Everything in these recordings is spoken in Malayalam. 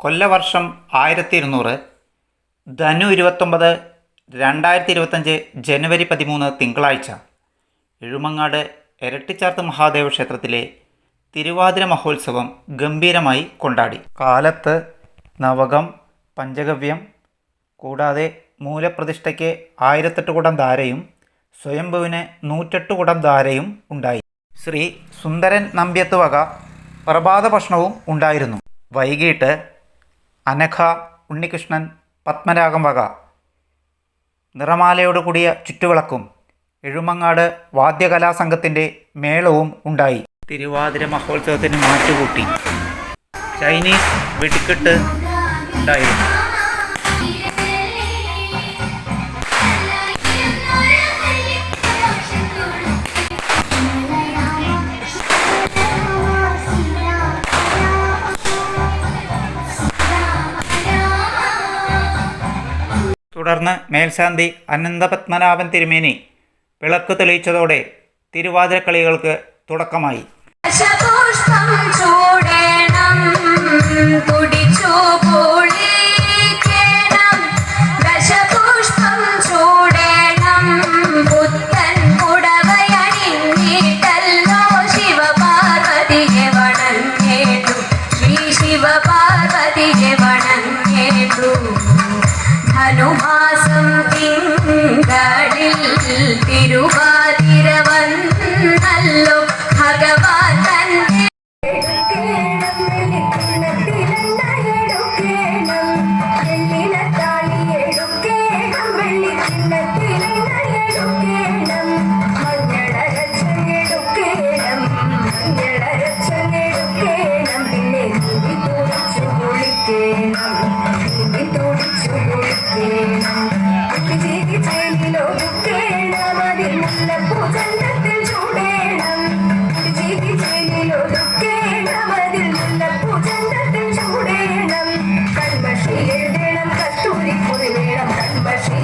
കൊല്ലവർഷം ആയിരത്തി ഇരുന്നൂറ് ധനു ഇരുപത്തൊമ്പത് രണ്ടായിരത്തി ഇരുപത്തഞ്ച് ജനുവരി പതിമൂന്ന് തിങ്കളാഴ്ച. എഴുമങ്ങാട് ഇരട്ടിച്ചാർത്ത് മഹാദേവ ക്ഷേത്രത്തിലെ തിരുവാതിര മഹോത്സവം ഗംഭീരമായി കൊണ്ടാടി. കാലത്ത് നവകം പഞ്ചഗവ്യം കൂടാതെ മൂലപ്രതിഷ്ഠയ്ക്ക് ആയിരത്തെട്ട് കുടം ധാരയും സ്വയംഭുവിന് നൂറ്റെട്ട് കുടം ധാരയും ഉണ്ടായി. ശ്രീ സുന്ദരൻ നമ്പ്യത്ത് വക പ്രഭാത ഭക്ഷണവും ഉണ്ടായിരുന്നു. വൈകിട്ട് അനഘ ഉണ്ണികൃഷ്ണൻ പത്മരാഗം വക. നിറമാലയോട് കൂടിയ ചുറ്റുവിളക്കും എഴുമങ്ങാട് വാദ്യകലാസംഘത്തിന്റെ മേളവും ഉണ്ടായി. തിരുവാതിര മഹോത്സവത്തിന് മാറ്റുകൂട്ടി. ചൈനീസ് വെടിക്കെട്ട് ഉണ്ടായിരുന്നു. തുടർന്ന് മേൽശാന്തി അനന്തപത്മനാഭൻ തിരുമേനി വിളക്ക് തെളിയിച്ചതോടെ തിരുവാതിരക്കളികൾക്ക് തുടക്കമായി. ശിവപാർവതിയെ വണങ്ങേട്ടു ധനുമാസം തിങ്കളിൽ തിരുവാതിര കസ്തൂരി കുറി വേണം കൺമഷി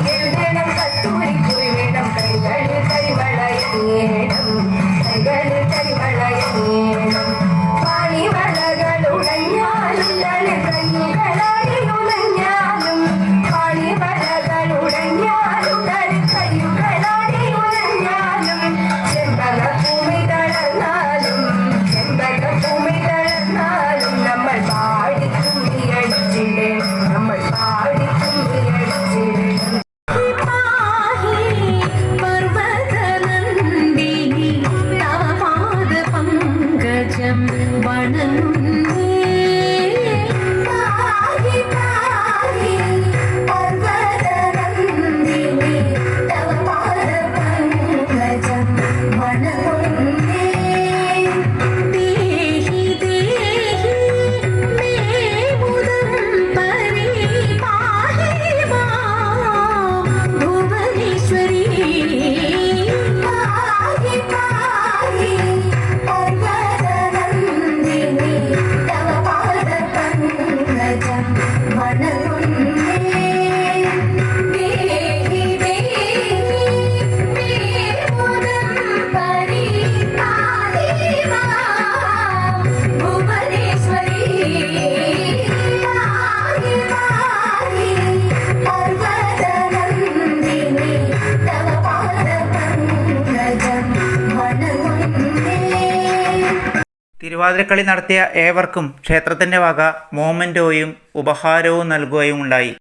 തിരുവാതിരക്കളി നടത്തിയ ഏവർക്കും ക്ഷേത്രത്തിന്റെ വക മോമെന്റോയും ഉപഹാരവും നൽകുകയും ഉണ്ടായി